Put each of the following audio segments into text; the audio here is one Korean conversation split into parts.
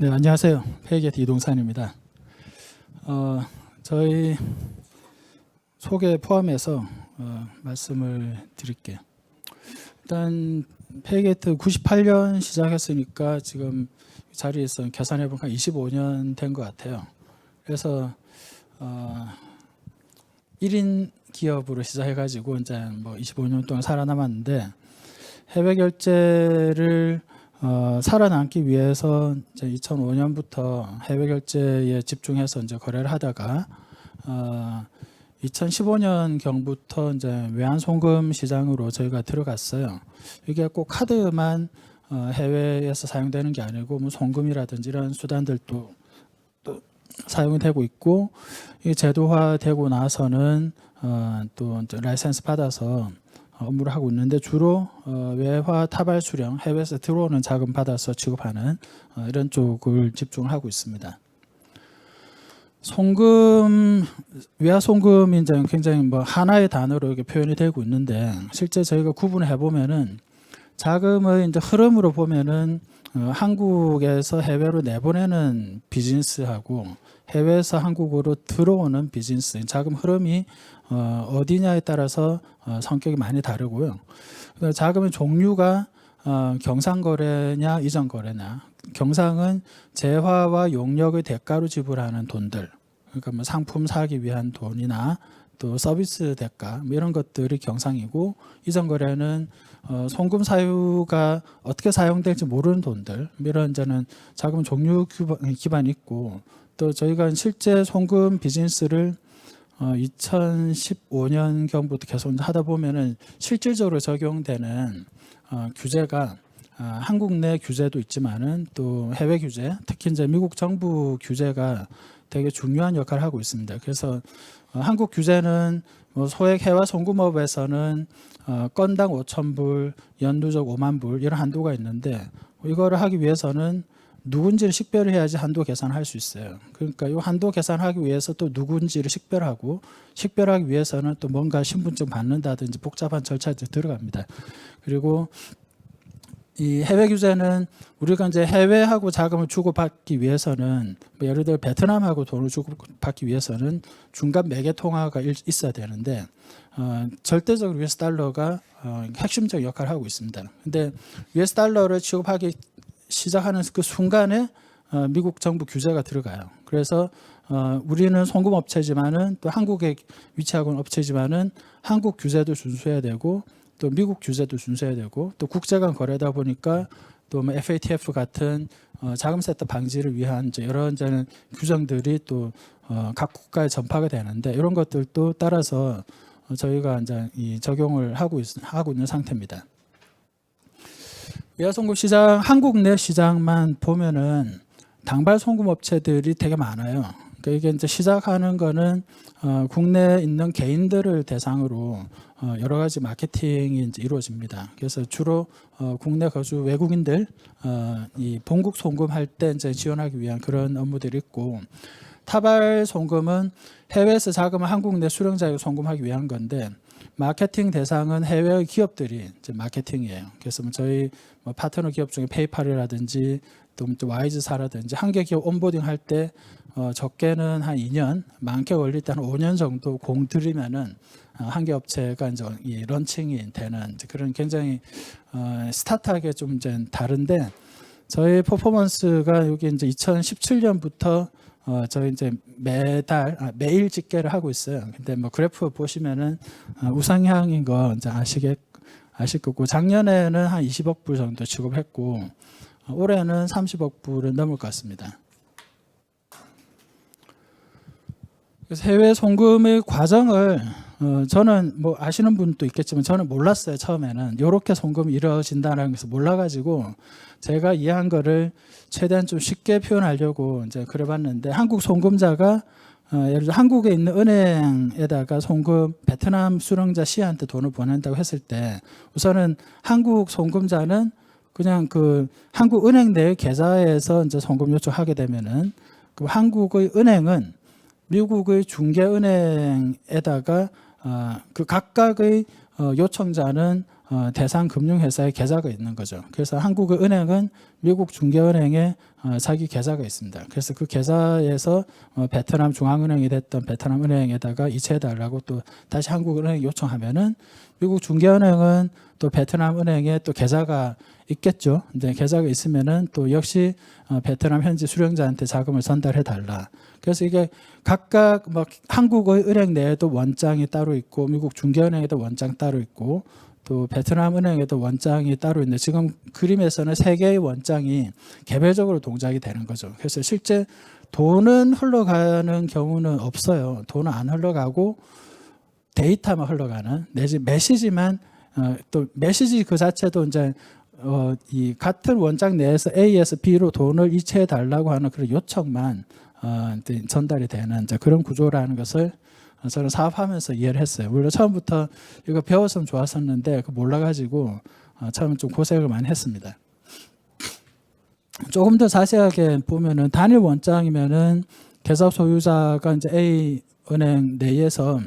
네, 안녕하세요. 페이게트 이동산입니다. 어, 저희 소개 포함해서 어, 말씀을 드릴게요. 일단 페이게트 98년 시작했으니까 지금 이 자리에서 계산해 보니까 25년 된 것 같아요. 그래서 어, 1인 기업으로 시작해가지고 이제 뭐 25년 동안 살아남았는데 해외 결제를 어, 살아남기 위해서 이제 2005년부터 해외 결제에 집중해서 이제 거래를 하다가 어, 2015년 경부터 이제 외환 송금 시장으로 저희가 들어갔어요. 이게 꼭 카드만 어, 해외에서 사용되는 게 아니고 뭐 송금이라든지 이런 수단들도 또 사용이 되고 있고 이 제도화되고 나서는 어, 또 라이센스 받아서 업무를 하고 있는데 주로 어, 외화 타발 수령 해외에서 들어오는 자금 받아서 취급하는 어, 이런 쪽을 집중하고 있습니다. 송금 외화 송금이 이제 굉장히 뭐 하나의 단어로 이렇게 표현이 되고 있는데 실제 저희가 구분해 보면은 자금의 이제 흐름으로 보면은 어, 한국에서 해외로 내보내는 비즈니스하고 해외에서 한국으로 들어오는 비즈니스 자금 흐름이 어, 어디냐에 따라서 어, 성격이 많이 다르고요. 그 자금의 종류가 어, 경상거래냐 이전 거래냐. 경상은 재화와 용역의 대가로 지불하는 돈들. 그러니까 뭐 상품 사기 위한 돈이나 또 서비스 대가 뭐 이런 것들이 경상이고 이전 거래는 어, 송금 사유가 어떻게 사용될지 모르는 돈들 뭐 이런 저는 자금 종류 기반- 있고 또 저희가 실제 송금 비즈니스를 어, 2015년 경부터 계속 하다 보면은 실질적으로 적용되는 어, 규제가 어, 한국 내 규제도 있지만은 또 해외 규제, 특히 이제 미국 정부 규제가 되게 중요한 역할을 하고 있습니다. 그래서 어, 한국 규제는 뭐 소액 해외 송금업에서는 어, 건당 5천 불, 연두적 5만 불 이런 한도가 있는데 이거를 하기 위해서는 누군지를 식별을 해야지 한도 계산할 수 있어요. 그러니까 이 한도 계산하기 위해서 또 누군지를 식별하고 식별하기 위해서는 또 뭔가 신분증 받는다든지 복잡한 절차들이 들어갑니다. 그리고 이 해외 규제는 우리가 이제 해외하고 자금을 주고받기 위해서는 뭐 예를 들어 베트남하고 돈을 주고받기 위해서는 중간 매개 통화가 일- 있어야 되는데 어, 절대적으로 US 달러가 어, 핵심적 역할을 하고 있습니다. 근데 US 달러를 취급하기 시작하는 그 순간에 어, 미국 정부 규제가 들어가요. 그래서 어, 우리는 송금 업체지만은 또 한국에 위치하고 있는 업체지만은 한국 규제도 준수해야 되고 또 미국 규제도 준수해야 되고 또 국제간 거래다 보니까 또 뭐 FATF 같은 어, 자금 세탁 방지를 위한 이제 여러 이제 규정들이 또 어, 각 국가에 전파가 되는데 이런 것들도 따라서 어, 저희가 이제 이 적용을 하고 있, 하고 있는 상태입니다. 외화 송금 시장 한국 내 시장만 보면은 당발 송금 업체들이 되게 많아요. 그러니까 이게 이제 시작하는 거는 어, 국내에 있는 개인들을 대상으로 어, 여러 가지 마케팅이 이제 이루어집니다. 그래서 주로 어, 국내 거주 외국인들 어, 이 본국 송금할 때 이제 지원하기 위한 그런 업무들이 있고 타발 송금은 해외에서 자금을 한국 내 수령자에게 송금하기 위한 건데 마케팅 대상은 해외 기업들이 이제 마케팅이에요. 그래서 뭐 저희 뭐 파트너 기업 중에 페이팔이라든지 또 와이즈사라든지 한개 기업 온보딩 할 때 어, 적게는 한 2년, 많게 걸릴 때 한 5년 정도 공 들이면은 어, 한개 업체가 이제 이 런칭이 되는 그런 굉장히 어, 스타트하게 좀 이제 다른데 저희 퍼포먼스가 여기 이제 2017년부터 어, 저희 이제 매달 아, 매일 집계를 하고 있어요. 근데 뭐 그래프 보시면은 어, 우상향인 거 이제 아시겠 아실 거고 작년에는 한 20억 불 정도 취급했고 어, 올해는 30억 불은 넘을 것 같습니다. 그래서 해외 송금의 과정을 어, 저는 뭐 아시는 분도 있겠지만 저는 몰랐어요 처음에는. 이렇게 송금이 이루어진다는 것을 몰라가지고 제가 이해한 거를 최대한 좀 쉽게 표현하려고 이제 그래봤는데 한국 송금자가 어, 예를 들어 한국에 있는 은행에다가 송금 베트남 수령자 C한테 돈을 보낸다고 했을 때 우선은 한국 송금자는 그냥 그 한국 은행 내 계좌에서 이제 송금 요청하게 되면은 그 한국의 은행은 미국의 중개은행에다가 어, 그 각각의 어, 요청자는 어, 대상 금융회사의 계좌가 있는 거죠. 그래서 한국의 은행은 미국 중개은행에 어, 자기 계좌가 있습니다. 그래서 그 계좌에서 어, 베트남 중앙은행이 됐던 베트남 은행에다가 이체해달라고 또 다시 한국은행 요청하면은 미국 중개은행은 또 베트남 은행에 또 계좌가 있겠죠. 이제 계좌가 있으면은 또 역시 어, 베트남 현지 수령자한테 자금을 전달해 달라. 그래서 이게 각각 막 한국의 은행 내에도 원장이 따로 있고 미국 중개은행에도 원장 따로 있고 또 베트남 은행에도 원장이 따로 있는데 지금 그림에서는 세 개의 원장이 개별적으로 동작이 되는 거죠. 그래서 실제 돈은 흘러가는 경우는 없어요. 돈은 안 흘러가고 데이터만 흘러가는 내지 메시지만 어, 또 메시지 그 자체도 이제 어, 이 같은 원장 내에서 A에서 B로 돈을 이체해 달라고 하는 그런 요청만 전달이 되는 그런 구조라는 것을 저는 사업하면서 이해를 했어요. 물론 처음부터 이거 배웠으면 좋았었는데 그 몰라가지고 어, 처음에 좀 고생을 많이 했습니다. 조금 더 자세하게 보면은 단일 원장이면은 계좌 소유자가 이제 A 은행 내에서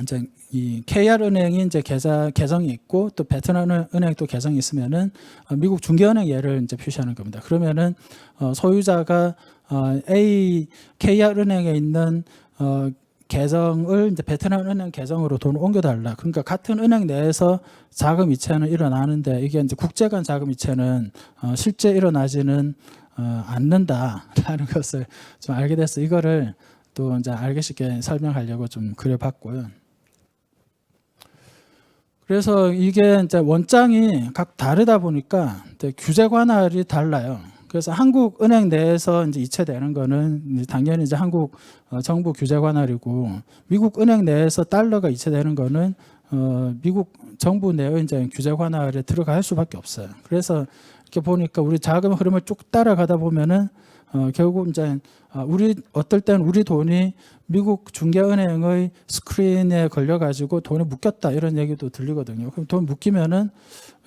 이제 이 KR 은행이 이제 계좌 계정이 있고 또 베트남 은행 또 계정이 있으면은 어, 미국 중개은행 예를 이제 표시하는 겁니다. 그러면은 어, 소유자가 어, A KR 은행에 있는 어, 계정을 이제 베트남 은행 계정으로 돈을 옮겨달라. 그러니까 같은 은행 내에서 자금 이체는 일어나는데 이게 이제 국제간 자금 이체는 어, 실제 일어나지는 어, 않는다라는 것을 좀 알게 됐어. 이거를 또 이제 알기 쉽게 설명하려고 좀 그려봤고요. 그래서 이게 이제 원장이 각 다르다 보니까 규제 관할이 달라요. 그래서 한국 은행 내에서 이제 이체되는 거는 당연히 이제 한국 어, 정부 규제 관할이고 미국 은행 내에서 달러가 이체되는 거는 어, 미국 정부 내의 이제 규제 관할에 들어갈 수밖에 없어요. 그래서 이렇게 보니까 우리 자금 흐름을 쭉 따라가다 보면은 어, 결국 이제 어, 우리 어떨 때는 우리 돈이 미국 중개은행의 스크린에 걸려가지고 돈이 묶였다 이런 얘기도 들리거든요. 그럼 돈 묶이면은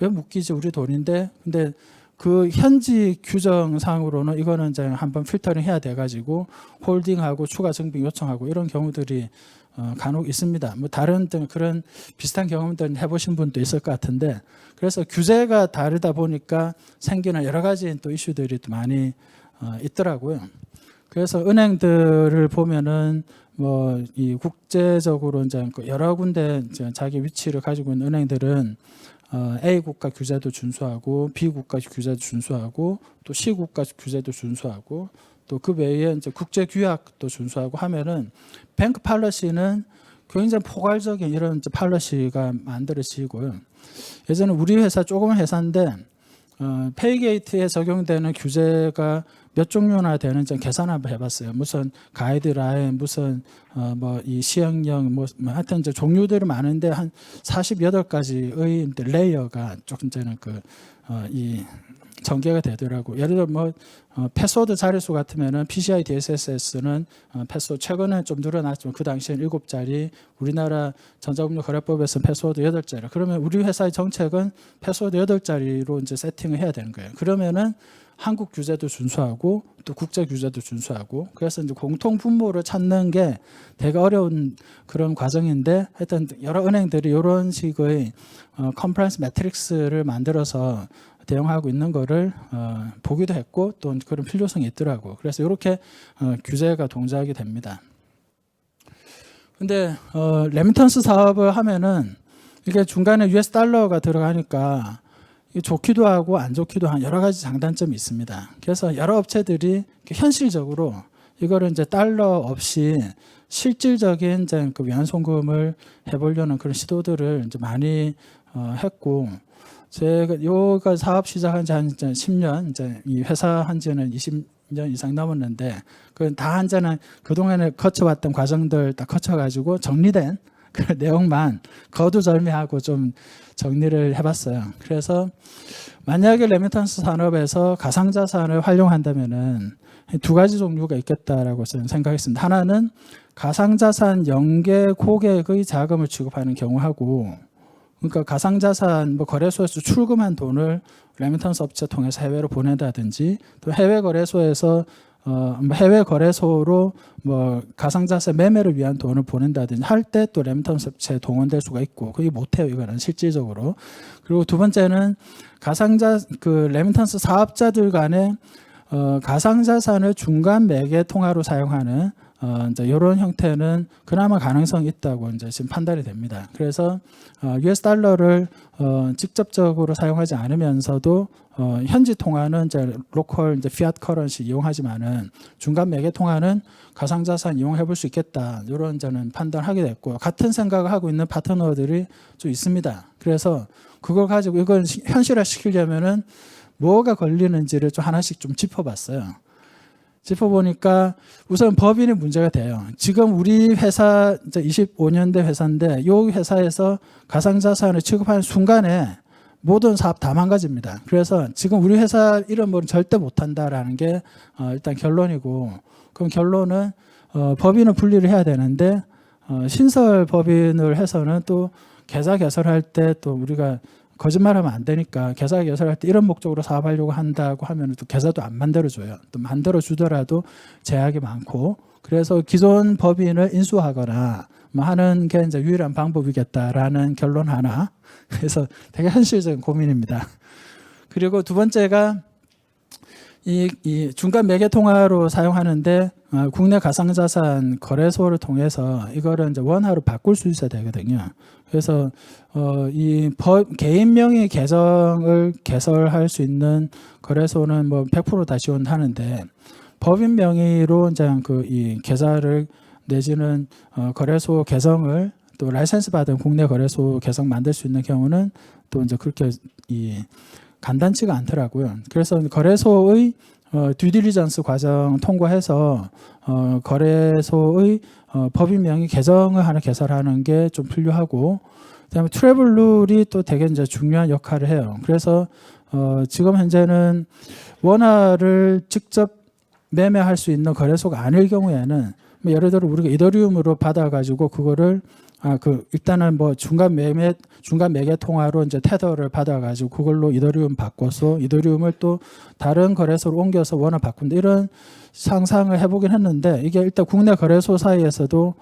왜 묶이지 우리 돈인데 근데 그 현지 규정상으로는 이거는 이제 한번 필터링 해야 돼가지고 홀딩하고 추가 증빙 요청하고 이런 경우들이 어, 간혹 있습니다. 뭐 다른 등 그런 비슷한 경험들 해보신 분도 있을 것 같은데 그래서 규제가 다르다 보니까 생기는 여러 가지 또 이슈들이 또 많이 어, 있더라고요. 그래서 은행들을 보면은 뭐 이 국제적으로 이제 그 여러 군데 이제 자기 위치를 가지고 있는 은행들은 어, A 국가 규제도 준수하고 B 국가 규제도 준수하고 또 C 국가 규제도 준수하고 또 그 외에 이제 국제 규약도 준수하고 하면은 뱅크 팔러시는 굉장히 포괄적인 이런 팔러시가 만들어지고요. 예전에 우리 회사 조그만 회사인데 어, 페이게이트에 적용되는 규제가 몇 종류나 되는지 계산 한번 해봤어요. 무슨 가이드라인, 무슨 어, 뭐이 시행령, 뭐, 뭐 하여튼 이제 종류들이 많은데 한 48가지의 레이어가 조금 전에 그이 전개가 되더라고. 예를 들어 뭐 어, 패스워드 자릿수 같으면은 PCI DSS는 어, 패스워드 최근에 좀 늘어났지만 그 당시엔 7자리, 우리나라 전자금융 거래법에서는 패스워드 8자리. 그러면 우리 회사의 정책은 패스워드 8자리로 이제 세팅을 해야 되는 거예요. 그러면은 한국 규제도 준수하고 또 국제 규제도 준수하고 그래서 이제 공통 분모를 찾는 게 되게 어려운 그런 과정인데 하여튼 여러 은행들이 이런 식의 어, 컴플라이언스 매트릭스를 만들어서 대응하고 있는 거를 어, 보기도 했고 또 그런 필요성이 있더라고. 그래서 이렇게 어, 규제가 동작이 됩니다. 근데 어, 레미턴스 사업을 하면은 이게 중간에 US 달러가 들어가니까 좋기도 하고 안 좋기도 한 여러 가지 장단점이 있습니다. 그래서 여러 업체들이 현실적으로 이거를 이제 달러 없이 실질적인 이제 그 위안 송금을 해보려는 그런 시도들을 이제 많이 어, 했고 제가 요가 사업 시작한 지 한 10년 이제 이 회사 한 지는 20년 이상 넘었는데 그다 한자는 그동안에 거쳐왔던 과정들 다 거쳐가지고 정리된 그 내용만 거두절미하고 좀 정리를 해봤어요. 그래서 만약에 레미탄스 산업에서 가상자산을 활용한다면은 두 가지 종류가 있겠다라고 저는 생각했습니다. 하나는 가상자산 연계 고객의 자금을 취급하는 경우하고 그러니까 가상자산 뭐 거래소에서 출금한 돈을 레미턴스 업체 통해서 해외로 보낸다든지 또 해외 거래소에서 어, 뭐 해외 거래소로 뭐 가상자산 매매를 위한 돈을 보낸다든지 할 때또 레미턴스에 동원될 수가 있고 그게 못해요 이거는 실질적으로. 그리고 두 번째는 가상자 그 레미턴스 사업자들 간에 어, 가상자산을 중간 매개 통화로 사용하는 어, 이제 이런 형태는 그나마 가능성이 있다고 이제 지금 판단이 됩니다. 그래서 어, US 달러를 어, 직접적으로 사용하지 않으면서도 어, 현지 통화는 이제 로컬 이제 피아트 커런시 이용하지만은 중간 매개 통화는 가상자산 이용해 볼 수 있겠다. 이런 저는 판단하게 됐고 같은 생각을 하고 있는 파트너들이 좀 있습니다. 그래서 그걸 가지고 이걸 시- 현실화 시키려면은 뭐가 걸리는지를 좀 하나씩 좀 짚어봤어요. 짚어보니까 우선 법인이 문제가 돼요. 지금 우리 회사 이제 25년대 회사인데 이 회사에서 가상자산을 취급하는 순간에 모든 사업 다 망가집니다. 그래서 지금 우리 회사 이름으로 절대 못한다라는 게 어, 일단 결론이고 그럼 결론은 어, 법인을 분리를 해야 되는데 어, 신설 법인을 해서는 또 계좌 개설할 때 또 우리가 거짓말하면 안 되니까 계좌 개설할 때 이런 목적으로 사업하려고 한다고 하면 또 계좌도 안 만들어 줘요. 또 만들어 주더라도 제약이 많고 그래서 기존 법인을 인수하거나 뭐 하는 게 이제 유일한 방법이겠다라는 결론 하나. 그래서 되게 현실적인 고민입니다. 그리고 두 번째가 이, 이 중간 매개 통화로 사용하는데 어, 국내 가상자산 거래소를 통해서 이거를 이제 원화로 바꿀 수 있어야 되거든요. 그래서 어, 이 법, 개인 명의 계정을 개설할 수 있는 거래소는 뭐 100%다 지원하는데 법인 명의로 이제 그 이 계좌를 내지는 어, 거래소 계정을 또 라이센스 받은 국내 거래소 계정 만들 수 있는 경우는 또 이제 그렇게 이 간단치가 않더라고요. 그래서 거래소의 어, 듀딜리전스 과정 통과해서 어, 거래소의 어, 법인 명의 계정을 하나 개설하는 게좀 필요하고 그다음에 트래블 룰이 또 되게 이제 중요한 역할을 해요. 그래서 어, 지금 현재는 원화를 직접 매매할 수 있는 거래소가 아닐 경우에는 뭐 예를 들어 우리가 이더리움으로 받아가지고 그거를 아 그 일단은 뭐 중간 매매 중간 매개 통화로 이제 테더를 받아가지고 그걸로 이더리움 바꿔서 이더리움을 또 다른 거래소로 옮겨서 원화 바꾼다. 이런 상상을 해보긴 했는데 이게 일단 국내 거래소 사이에서도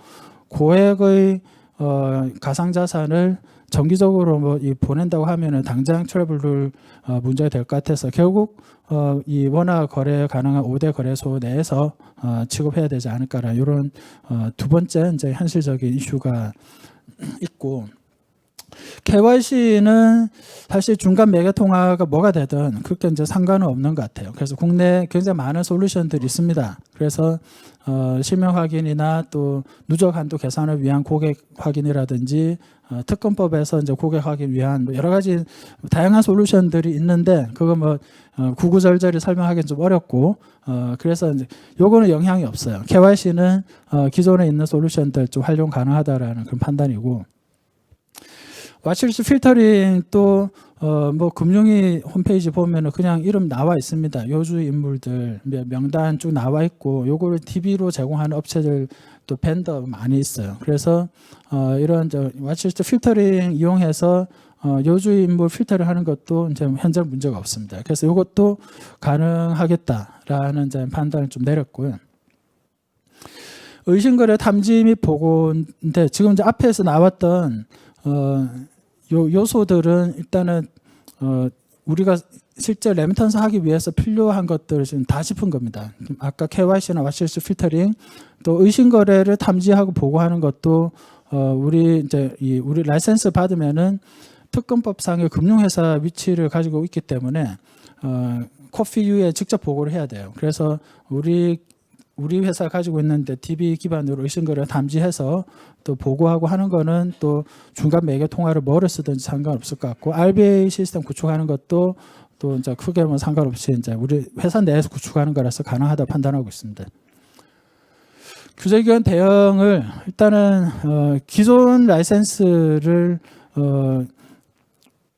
고액의 어, 가상자산을 정기적으로 뭐 이 보낸다고 하면은 당장 트래블룰 어, 문제가 될 것 같아서 결국 어, 이 원화 거래 가능한 5대 거래소 내에서 어, 취급해야 되지 않을까라 이런 어, 두 번째 이제 현실적인 이슈가 있고 KYC는 사실 중간 매개 통화가 뭐가 되든 그렇게 이제 상관은 없는 것 같아요. 그래서 국내 굉장히 많은 솔루션들이 있습니다. 그래서 어, 실명 확인이나 또 누적 한도 계산을 위한 고객 확인이라든지 어, 특검법에서 이제 고객 확인 위한 뭐 여러 가지 다양한 솔루션들이 있는데 그거 뭐 어, 구구절절히 설명하기는 좀 어렵고 어, 그래서 이제 요거는 영향이 없어요. KYC는 어, 기존에 있는 솔루션들 좀 활용 가능하다라는 그런 판단이고 와치리스트 필터링 또 어 뭐 금융위 홈페이지 보면은 그냥 이름 나와 있습니다. 요주 인물들 몇 명단 쭉 나와 있고 요거를 TV로 제공하는 업체들 또 벤더 많이 있어요. 그래서 어 이런 저 와치리스트 필터링 이용해서 어 요주 인물 필터를 하는 것도 이제 현재 문제가 없습니다. 그래서 이것도 가능하겠다라는 이제 판단을 좀 내렸고요. 의심거래 탐지 및 보고인데 지금 이제 앞에서 나왔던 어, 요 요소들은 일단은 어, 우리가 실제 레미턴스 하기 위해서 필요한 것들을 다 짚은 겁니다. 아까 KYC나 와치리스트 필터링 또 의심 거래를 탐지하고 보고하는 것도 어, 우리 이제 이 우리 라이센스 받으면은 특검법상의 금융회사 위치를 가지고 있기 때문에 어, 코피유에 직접 보고를 해야 돼요. 그래서 우리 우리 회사 가지고 있는데 DB 기반으로 의심거래 탐지해서 또 보고하고 하는 거는 또 중간 매개 통화를 뭐를 쓰든지 상관없을 것 같고 RBA 시스템 구축하는 것도 또 이제 크게 뭐 상관없이 이제 우리 회사 내에서 구축하는 거라서 가능하다 판단하고 있습니다. 규제기관 대응을 일단은 어, 기존 라이센스를 어,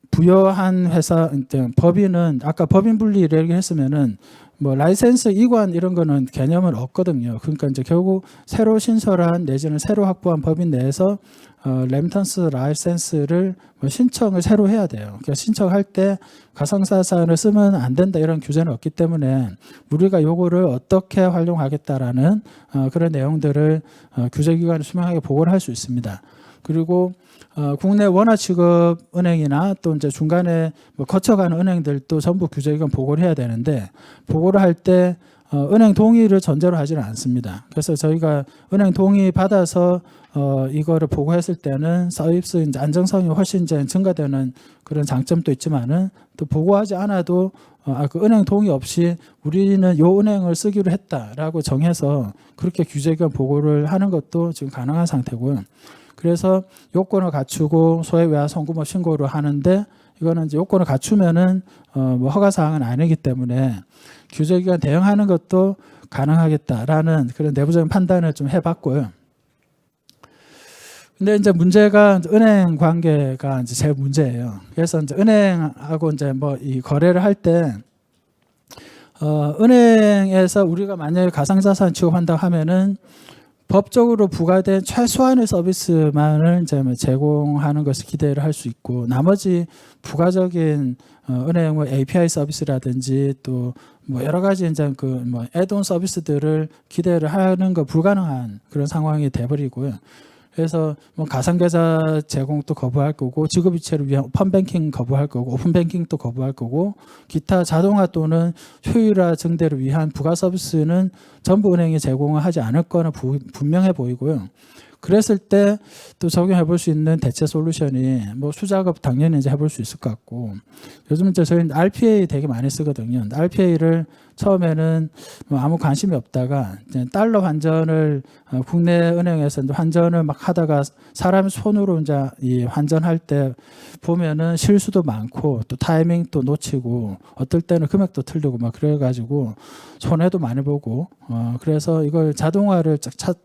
부여한 회사 법인은 아까 법인 분리를 했으면은 뭐 라이센스 이관 이런 거는 개념은 없거든요. 그러니까 이제 결국 새로 신설한 내지는 새로 확보한 법인 내에서 어, 렘턴스 라이센스를 뭐 신청을 새로 해야 돼요. 그러니까 신청할 때 가상자산을 쓰면 안 된다 이런 규제는 없기 때문에 우리가 요거를 어떻게 활용하겠다라는 어, 그런 내용들을 어, 규제기관에 수명하게 보고를 할 수 있습니다. 그리고 어, 국내 원화 취급 은행이나 또 이제 중간에 뭐 거쳐가는 은행들도 전부 규제기관 보고를 해야 되는데 보고를 할때 어, 은행 동의를 전제로 하지는 않습니다. 그래서 저희가 은행 동의 받아서 어, 이거를 보고했을 때는 이제 안정성이 훨씬 이제 증가되는 그런 장점도 있지만은 또 보고하지 않아도 어, 아, 그 은행 동의 없이 우리는 요 은행을 쓰기로 했다라고 정해서 그렇게 규제기관 보고를 하는 것도 지금 가능한 상태고요. 그래서 요건을 갖추고 소액 외화 송금업 신고를 하는데 이거는 이제 요건을 갖추면은 어뭐 허가 사항은 아니기 때문에 규제 기간 대응하는 것도 가능하겠다라는 그런 내부적인 판단을 좀 해봤고요. 근데 이제 문제가 은행 관계가 이제 제일 문제예요. 그래서 이제 은행하고 이제 뭐 이 거래를 할 때 어, 은행에서 우리가 만약에 가상자산 취급한다 하면은 법적으로 부과된 최소한의 서비스만을 이제 뭐 제공하는 것을 기대를 할 수 있고 나머지 부가적인 어, 은행 뭐 API 서비스라든지 또 뭐 여러 가지 이제 그뭐 애돈 서비스들을 기대를 하는 거 불가능한 그런 상황이 돼버리고요. 그래서 뭐 가상계좌 제공도 거부할 거고 지급이체를 위한 오픈뱅킹 거부할 거고 오픈뱅킹도 거부할 거고 기타 자동화 또는 효율화 증대를 위한 부가 서비스는 전부 은행이 제공을 하지 않을 거는 부- 분명해 보이고요. 그랬을 때 또 적용해 볼 수 있는 대체 솔루션이 뭐 수작업 당연히 이제 해볼 수 있을 것 같고 요즘 이제 저희는 RPA 되게 많이 쓰거든요. RPA를 처음에는 뭐 아무 관심이 없다가 이제 달러 환전을 어, 국내 은행에서 환전을 막 하다가 사람 손으로 이제 이 환전할 때 보면은 실수도 많고 또 타이밍 또 놓치고 어떨 때는 금액도 틀리고 막 그래가지고 손해도 많이 보고 어 그래서 이걸 자동화를 쫙 찾,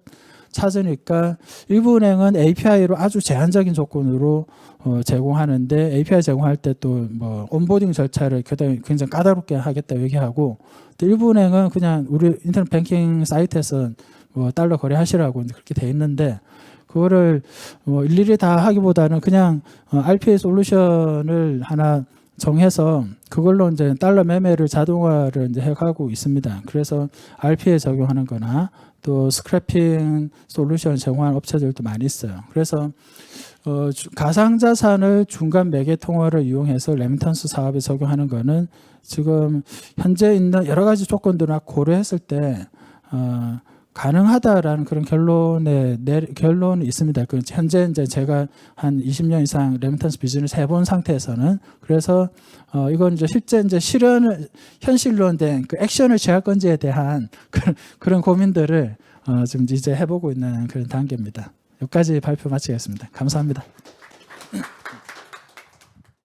찾으니까 일부 은행은 API로 아주 제한적인 조건으로 어, 제공하는데 API 제공할 때 또 뭐 온보딩 절차를 굉장히, 까다롭게 하겠다 얘기하고 또 일부 은행은 그냥 우리 인터넷 뱅킹 사이트에서 뭐 달러 거래하시라고 그렇게 돼 있는데 그거를 뭐 일일이 다 하기보다는 그냥 어, RPA 솔루션을 하나 정해서 그걸로 이제 달러 매매를 자동화를 이제 해가고 있습니다. 그래서 RPA 적용하는 거나 또 스크래핑 솔루션 제공하는 업체들도 많이 있어요. 그래서 어, 주- 가상자산을 중간 매개 통화를 이용해서 레미턴스 사업에 적용하는 거는 지금 현재 있는 여러 가지 조건들을 고려했을 때 어, 가능하다라는 그런 결론에 내, 결론이 있습니다. 그 현재 이제 제가 한 20년 이상 레미턴스 비즈니스 해본 상태에서는 그래서 어, 이건 이제 실제 이제 실현을 현실로 된그 액션을 취할 건지에 대한 그런, 그런 고민들을 어, 지금 이제 해보고 있는 그런 단계입니다. 여기까지 발표 마치겠습니다. 감사합니다.